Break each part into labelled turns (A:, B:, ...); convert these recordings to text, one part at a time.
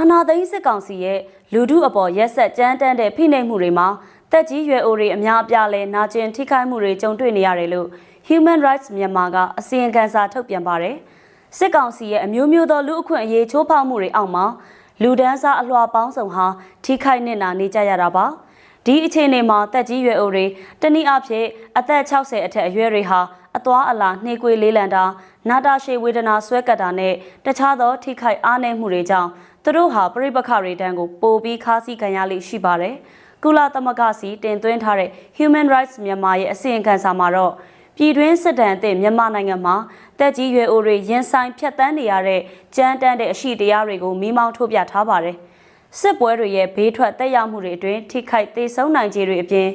A: အာနာသိန်းစစ်ကောင်စီရဲ့လူထုအပေါ်ရက်ဆက်ကြမ်းတမ်းတဲ့ဖိနှိပ်မှုတွေမှာတက်ကြီးရွယ်အိုတွေအများအပြားလဲနာကျင်ထိခိုက်မှုတွေကြုံတွေ့နေရတယ်လို့ Human Rights မြန်မာကအစီရင်ခံစာထုတ်ပြန်ပါတယ်။စစ်ကောင်စီရဲ့အမျိုးမျိုးသောလူအခွင့်အရေးချိုးဖောက်မှုတွေအောက်မှာလူဒန်းစားအလွှာပေါင်းစုံဟာထိခိုက်နစ်နာနေကြရတာပါ။ဒီအခြေအနေမှာတက်ကြီးရွယ်အိုတွေတနည်းအားဖြင့်အသက်60အထက်အရွယ်တွေဟာအသွားအလာနှေးကွေးလေးလံတာနာတာရှည်ဝေဒနာဆွဲကပ်တာနဲ့တခြားသောထိခိုက်အားနည်းမှုတွေကြောင့် သူတို့ဟာပြိပခတွေတန်းကိုပိုပြီးခါးစည်းခံရလိမ့်ရှိပါတယ်။ကုလသမဂ္ဂစီတင်သွင်းထားတဲ့ Human Rights မြန်မာရဲ့အစီရင်ခံစာမှာတော့ပြည်တွင်းစစ်တမ်းအသည့်မြန်မာနိုင်ငံမှာတက်ကြီးရွယ်အိုတွေရင်ဆိုင်ဖြတ်တန်းနေရတဲ့ကြမ်းတမ်းတဲ့အရှိတရားတွေကိုမိမောင်းထုတ်ပြထားပါတယ်။စစ်ပွဲတွေရဲ့ဘေးထွက်တက်ရောက်မှုတွေအတွင်းထိခိုက်သေးဆုံးနိုင်ခြေတွေအပြင်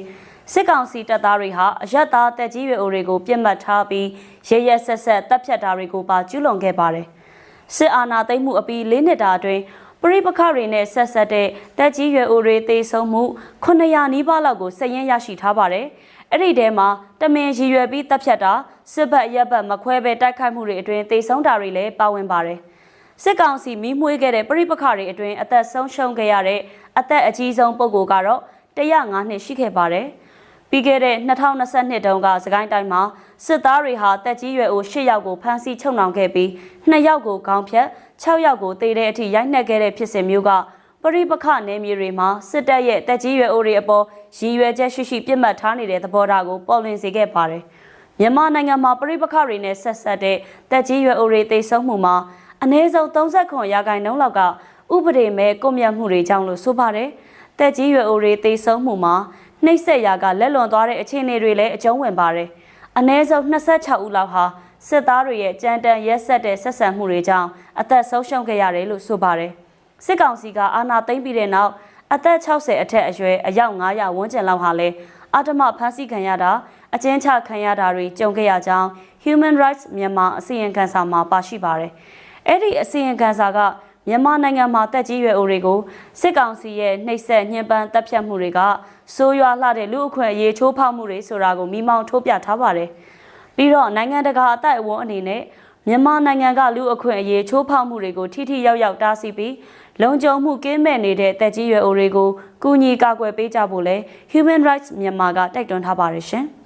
A: စစ်ကောင်စီတပ်သားတွေဟာအရက်သားတက်ကြီးရွယ်အိုတွေကိုပြစ်မှတ်ထားပြီးရရဆက်ဆက်တပ်ဖြတ်တာတွေကိုပါကျူးလွန်ခဲ့ပါတယ်။ စစ်အာဏာသိမ်းမှုအပြီး၄နှစ်တာအတွင်းပရိပခတွေနဲ့ဆက်ဆက်တဲ့တက်ကြီးရွယ်အိုတွေသေဆုံးမှု900နီးပါးလောက်ကိုစည်ရင်းရရှိထားပါတယ်။အဲ့ဒီထဲမှာတမင်ရည်ရွယ်ပြီးတပ်ဖြတ်တာစစ်ဘက်ရက်ဘက်မခွဲပဲတိုက်ခိုက်မှုတွေအတွင်းသေဆုံးတာတွေလည်းပါဝင်ပါတယ်။စစ်ကောင်စီမိမွေးခဲ့တဲ့ပရိပခတွေအတွင်းအသက်ဆုံးရှုံးခဲ့ရတဲ့အသက်အကြီးဆုံးပုဂ္ဂိုလ်ကတော့105နှစ်ရှိခဲ့ပါတယ်။ ပြီးခဲ့တဲ့2022တုန်းကစကိုင်းတိုင်းမှာစစ်သားတွေဟာတက်ကြီးရွယ်အို10ယောက်ကိုဖမ်းဆီးချုပ်နှောင်ခဲ့ပြီး2ယောက်ကိုခေါင်းဖြတ်6ယောက်ကိုတေတဲ့အထိရိုက်နှက်ခဲ့တဲ့ဖြစ်စဉ်မျိုးကပရိပခနယ်မြေတွေမှာစစ်တပ်ရဲ့တက်ကြီးရွယ်အိုတွေအပေါ်ရည်ရွယ်ချက်ရှိရှိပြစ်မှတ်ထားနေတဲ့သဘောထားကိုပေါ်လွင်စေခဲ့ပါတယ်။မြန်မာနိုင်ငံမှာပရိပခတွေနဲ့ဆက်ဆက်တဲ့တက်ကြီးရွယ်အိုတွေတိတ်ဆုံးမှုမှာအနည်းဆုံး39ရာခိုင်နှုန်းလောက်ကဥပဒေမဲ့ကွပ်မျက်မှုတွေကြောင့်လို့ဆိုပါတယ်။တက်ကြီးရွယ်အိုတွေတိတ်ဆုံးမှုမှာ နှိပ်စက်ရာကလက်လွန်သွားတဲ့အခြေအနေတွေလည်းအကျုံးဝင်ပါတယ်။အနည်းဆုံး26ဦးလောက်ဟာစစ်သားတွေရဲ့ကြမ်းတမ်းရက်ဆက်တဲ့ဆက်ဆံမှုတွေကြောင့်အသက်ဆုံးရှုံးခဲ့ရတယ်လို့ဆိုပါတယ်။စစ်ကောင်စီကအာဏာသိမ်းပြီးတဲ့နောက်အသက်60အထက်အရွယ်အယောက်900ဝန်းကျင်လောက်ဟာလည်းအဓမ္မဖမ်းဆီးခံရတာအကျဉ်းချခံရတာတွေကြုံခဲ့ရကြောင်း Human Rights မြန်မာအစီရင်ခံစာမှာပါရှိပါတယ်။အဲ့ဒီအစီရင်ခံစာက မြန်မာနိုင်ငံမှာတက်ကြီးရွယ်အိုတွေကိုစစ်ကောင်စီရဲ့နှိပ်စက်ညှဉ်းပန်းတပ်ဖြတ်မှုတွေကဆိုးရွားလှတဲ့လူအခွင့်အရေးချိုးဖောက်မှုတွေဆိုတာကိုမိမောင်းထိုးပြထားပါတယ်။ပြီးတော့နိုင်ငံတကာအတိုက်အဝန်းအနေနဲ့မြန်မာနိုင်ငံကလူအခွင့်အရေးချိုးဖောက်မှုတွေကိုထိထိရောက်ရောက်တားဆီးပြီးလုံခြုံမှုကင်းမဲ့နေတဲ့တက်ကြီးရွယ်အိုတွေကိုကူညီကာကွယ်ပေးကြဖို့လဲ Human Rights မြန်မာကတိုက်တွန်းထားပါတယ်ရှင်။